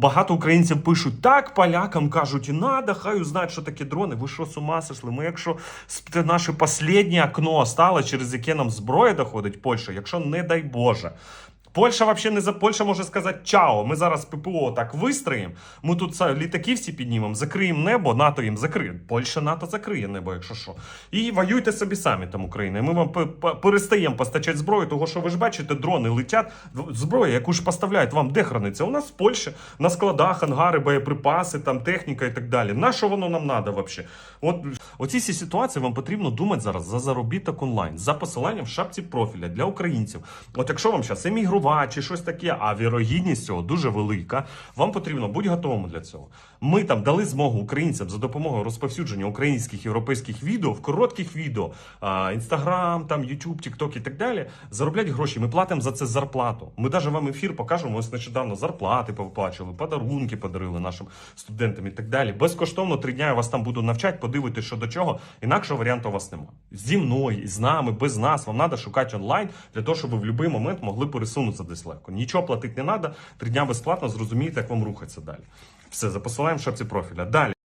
Багато українців пишуть так, полякам кажуть, і надо, хай узнають, що таке дрони. Ви що з ума сошли? Ми, якщо це наше останнє окно стало, через яке нам зброя доходить Польща, якщо не дай Боже. Польща вообще не за Польща може сказати чао. Ми зараз ППО так вистроїмо. Ми тут літаки всі піднімемо, закриємо небо, НАТО їм закриє. Польща НАТО закриє небо, якщо що. І воюйте собі самі там Україна. Ми вам перестаємо постачати зброю, того що ви ж бачите, дрони летять. Зброя, яку ж поставляють вам, де храниться? У нас в Польщі на складах, ангари, боєприпаси, там техніка і так далі. На що воно нам треба взагалі? От оці всі ситуації вам потрібно думати зараз за заробіток онлайн, за посиланням в шапці профіля для українців. От якщо вам зараз емігрувати чи щось таке, а вірогідність цього дуже велика, вам потрібно бути готовим для цього. Ми там дали змогу українцям за допомогою розповсюдження українських європейських відео в коротких відео, інстаграм, там Ютуб, Тікток і так далі. Заробляти гроші. Ми платимо за це зарплату. Ми навіть вам ефір покажемо. Ось нещодавно зарплати повиплачували, подарунки подарили нашим студентам і так далі. Безкоштовно три дня я вас там буду навчати, подивитися, що до чого. Інакшого варіанту у вас немає. Зі мною, з нами, без нас. Вам треба шукати онлайн для того, щоб ви в будь-який момент могли пересунутися десь легко. Нічого платити не треба. Три дня безплатно зрозумієте, як вам рухатися далі. Все, за посиланням в шапці профіля. Далі.